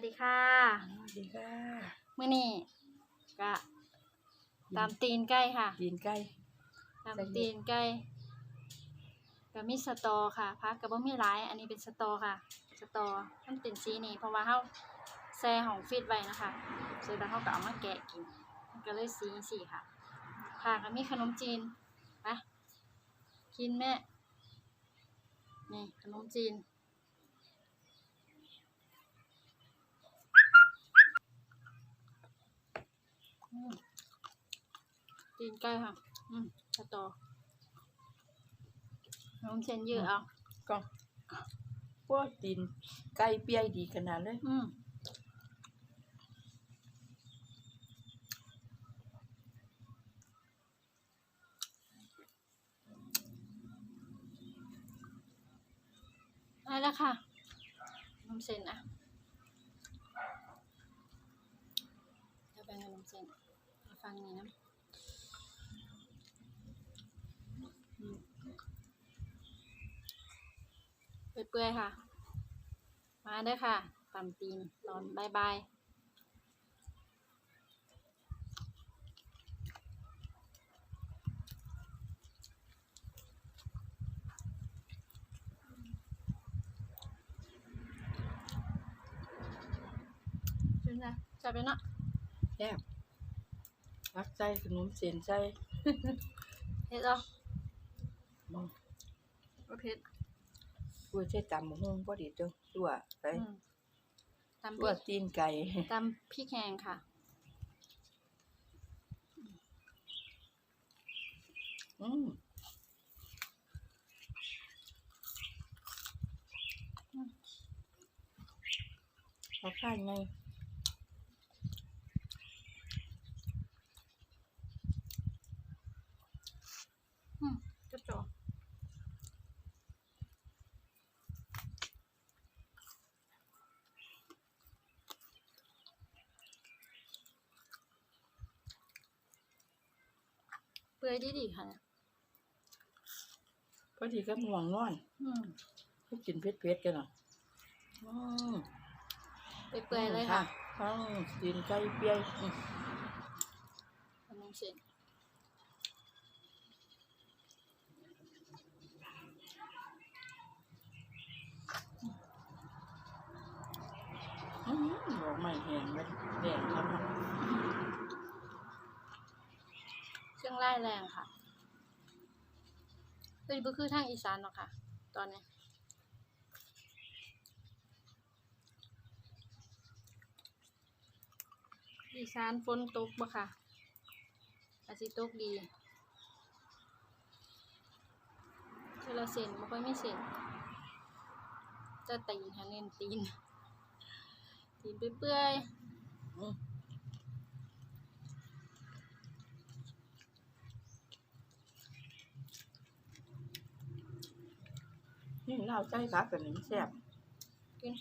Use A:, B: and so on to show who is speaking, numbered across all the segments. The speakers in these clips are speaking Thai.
A: วัสดีค่ะ
B: สวัสดีค่ะ
A: มื้อนี้ก็ตามตีนไก่ค่ะ
B: กินไก่
A: ตาม
B: ใส่เห็ด
A: ตีนไก่ก็มีสตอค่ะพักก็บ่มีหลาย อันนี้เป็นสตอค่ะ สตอมันเป็นสีนี้เพราะว่าเฮาแช่ของฟิตไว้นะคะเสร็จแล้วเฮาก็เอามาแกะกินมันก็เลยสีสีค่ะค่ะก็มีขนมจีนไปกินแม่นี่ขนมจีน ตีนไก่ค่ะ อืมสตอน้องเชนยืดเอา
B: ก็พวกตีนไก่เปียดีขนาดเลย
A: อืมได้แล้วค่ะน้ำเซนอะจะแบ่งกับน้ำ เซนฟังนี่นะเปื่อยๆค่ะ มาเด้อค่ะตำตีนตอนบายบายนไงจับไปนะ
B: แซ่บ รักใจขนมเส้นใจ
A: เฮ็ดเอา
B: อืม
A: บ่เผ็ด
B: ตัวใช้ตำมะฮุ่งพอดีจังตัวไป
A: อืมตำพ
B: ตัว
A: ริก
B: ตีนไก่
A: ตำพริกแห้งค่ะ
B: อืมเอาข้างไง
A: อืมกระจอก เปื่อยดีๆค่ะเนี่ย
B: พอดีก็ม่วงนอน
A: อืม
B: ก็กินเผ็ดๆกันเนาะอืม
A: เปื่อยๆเลยค่ะ
B: อืมตีนไก่เปียอืม
A: ขนมเส้น
B: อืมดอกไม้แห้งมันแดงครับ
A: เครื่องไล่ แรงค่ะเอ้ยบ่คือทางอีสานหรอกค่ะ ตอนนี้อีสานฝนตกบ่ค่ะอาจสิตกดีเทละเส้นบ่ค่อยไมีเส้นจะตีนค่ะเน้นตีนตีนเปื่อย
B: อื นี่เราใจคักกันนี่มันแซ่บ
A: ๆกิน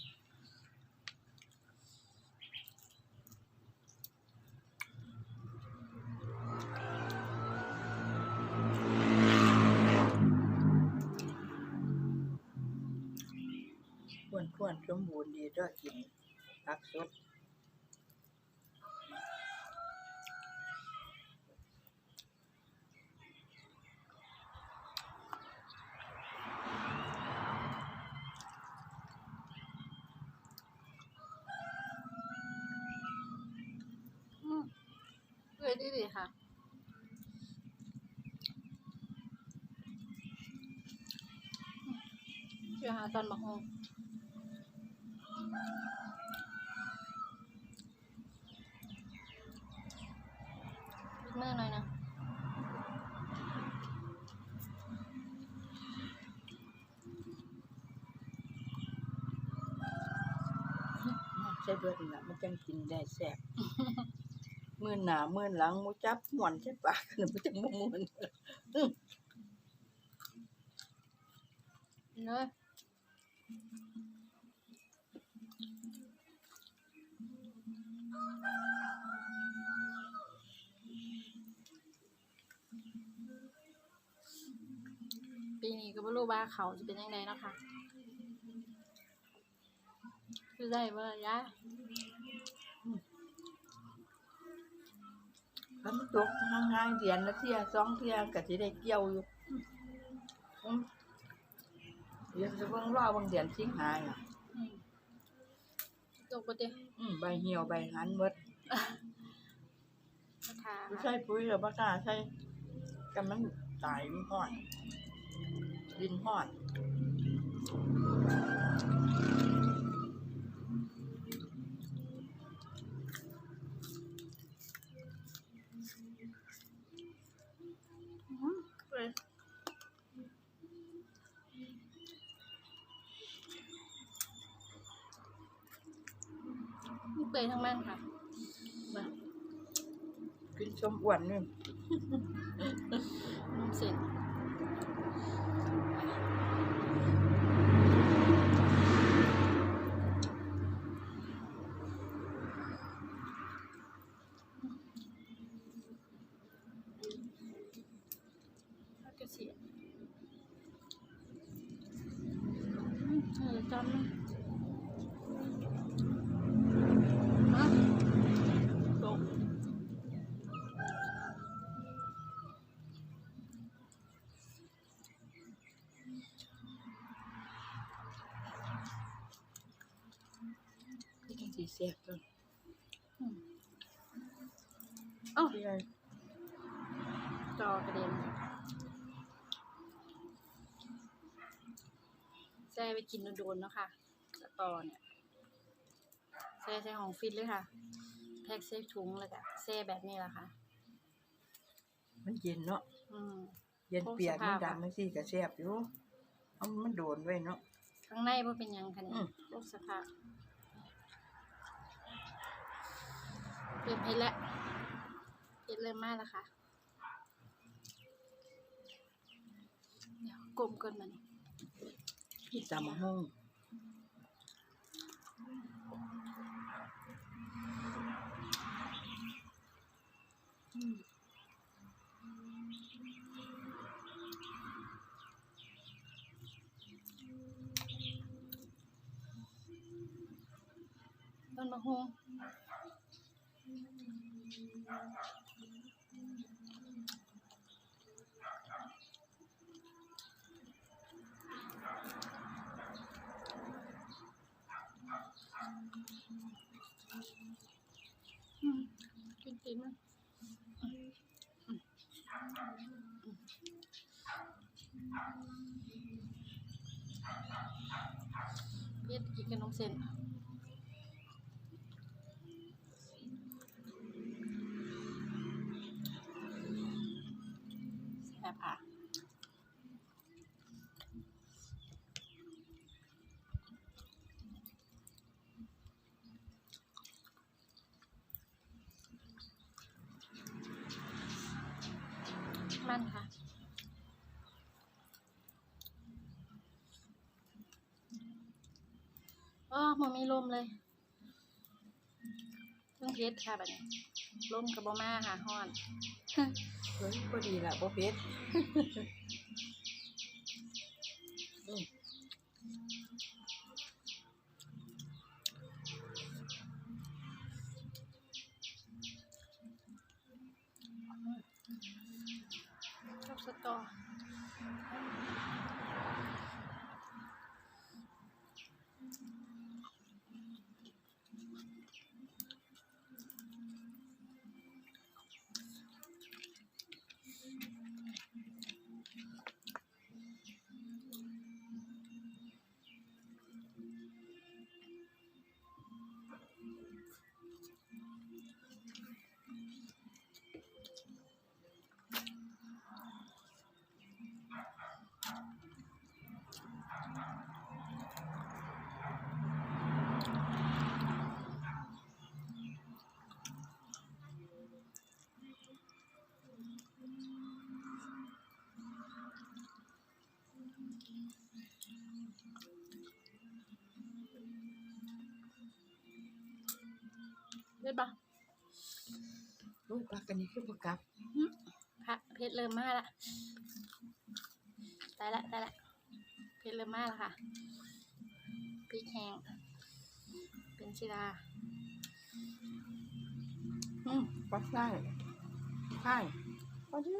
B: ควรควรสมบูรณ์ดีด้วยกินผักสด
A: อืม เปื่อยดีๆค่ะเดี๋ยวหาตอนบักฮงอีกมือหน่อยนะ
B: ใช่เบิดนี่ล่ะมันจังกินได้แซ่บ มื่นหนามื่นหลังมูจับหมอนใช่ปากกันมันจังบ่ม่วน
A: เนยปีนี้ก็บ่รู้ว่าเขาจะเป็นยังไงนะคะคือได้บ่ล่ะยะ
B: คันมันตกห่างๆเดือนละเที่ยสองเที่ยก็สิได้เกี่ยวอยู่อืมเดี๋ยวจะเบิ่งรอบางเดือนสิงหาน่ะ
A: อืมตกบ่ติ
B: อืมใบเหี่ยวใบหันหมด
A: ราคา
B: บ่ใส่ปุ๋ยก็บ่กล้าใส่กันมันตายมันฮ้อนดินฮ้อน
A: อืมเลยนี่ เปื่อยทั้งมันค่ะมา
B: กินส้มอ้วนนี่
A: น้ำเส้นผักกระเสียนอืมเออจำนะมาตก
B: นี่จังสิแซ่บจัง
A: อืมเอ้า
B: ที่ไร
A: จอกระเด็นแซ่ไปกินโดนๆเนาะค่ะสตอเนี่ยแซ่ใส่ของฟิตเลยค่ะ แพ็กใส่ถุงแล้วก็แซ่แบบนี้แหละค่ะ
B: มันเย็นเนาะ
A: อืม
B: เย็นเปียก
A: โอ้ส
B: มัน
A: ภาพอะ
B: ดำมันสิก็แซ่บอยู่เอามันโดนไว้เนาะ
A: ข้างในว่าเป็นหยังคะ
B: อื
A: เนี่ย
B: ม
A: โรคสภาพ เปลี่ยนเพชรแล้วเพชรเริ่มมากแล้วค่ะ เดี๋ยวกลมก่อนมัน
B: ที่ตำห้อง
A: อืมต้นมะฮุง อืมกินนมันเพียรกินกับนมเส้นแซ่บอะมันค่ะอ๋อมันมีลมเลยเพิ่งเพชรค่ะแบบนี้ลมกับบมาค่ะฮ้อน
B: เฮ้ยพอดีละบ่เพชร
A: ชอบสตอ เลือดปะ
B: โอ้ยปลากันนี่คือบ่กลับ
A: พระเพชรเริ่มมาละตายละตายละเพชรเริ่มมาแล้วค่ะพริกแห้งเป็นศิลา
B: อืมปลาไส้ใช่พอดี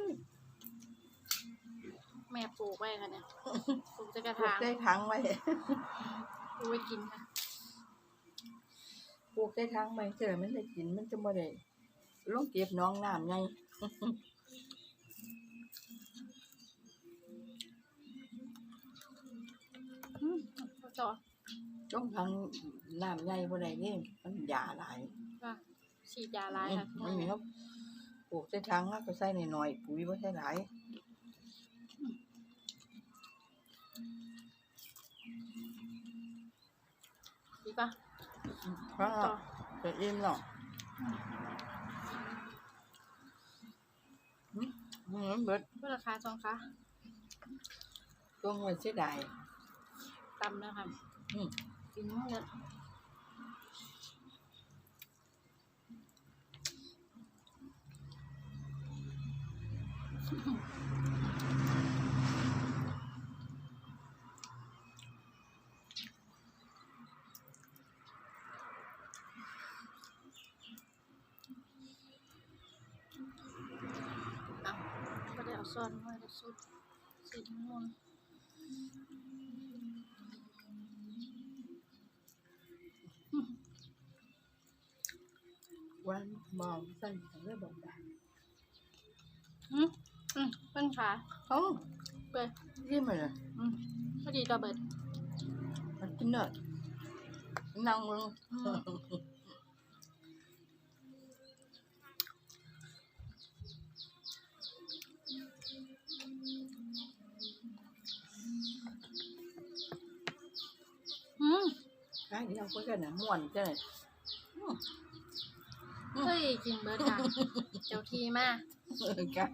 A: แม่ปลูกไว้ค่ะเนี่ยปลูกจะกระ
B: ปลูก
A: ถาง
B: ได้ทั้งไว้
A: ปลูกไว้กินค่ะ
B: ปลูกได้ทั้งไว้เจอมันได้กินมันจะบ่ได้ลงเก็บน้องน้ำไง
A: อืมต่อ
B: ลงทางน้ำใหญ่บ่ได้นี่มันยาหลาย
A: ว่าฉีดยาลายค่ะ
B: อืมครับปลูกได้ทั้งแล้วก็ใส่น้อยๆปุ๋ยบ่ใส่หลาย
A: ดีปะ
B: เพราะ
A: ต่อ
B: จะอิ่มเนาะอืมอืมเบิด
A: เพื่อราคาจองคะ
B: ช่วงวันเสียดาย
A: ตำแล้วค่ะ
B: อืม
A: กินเยอะเอาก็ได้เอา ซ่อนไว้แล้วสุดสีม่วง
B: วันมองสั้นแต่เรื่องบอกได้
A: อืมอืมเป็นขา
B: เอ้า
A: เปิด
B: ที่มันอะ
A: อืมพอดีต่อเบิด
B: มันกินเนอะนั่งมึง ใช่เดียวคุยกันนะม่วนจ้ะอืม
A: เฮ้ยกินเบิดค่ะเจ้าทีมาก
B: เออกัน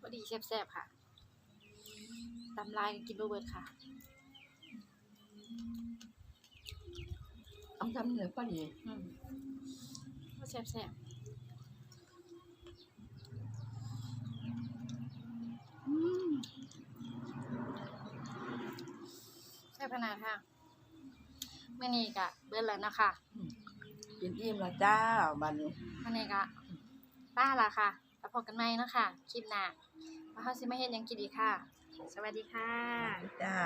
A: พอดีแซ่บๆค่ะตำลายกินบ่เบิดค่ะ
B: เอาทำเหนือก็ดี
A: อืมก็แซ่บๆอืมแซ่บขนาดค่ะเมื่อนี้กะเบิดแล้วนะคะ
B: กินอิ่มและจ้าบัดนี้
A: เมื่อนี้กะป้าละค่ะแล้วพบกันใหม่เนาะคะคลิปหน้าว่าเขาสิมาเฮ็ดหยังกินอีกค่ะ สวัสดีค่ะ
B: จ้า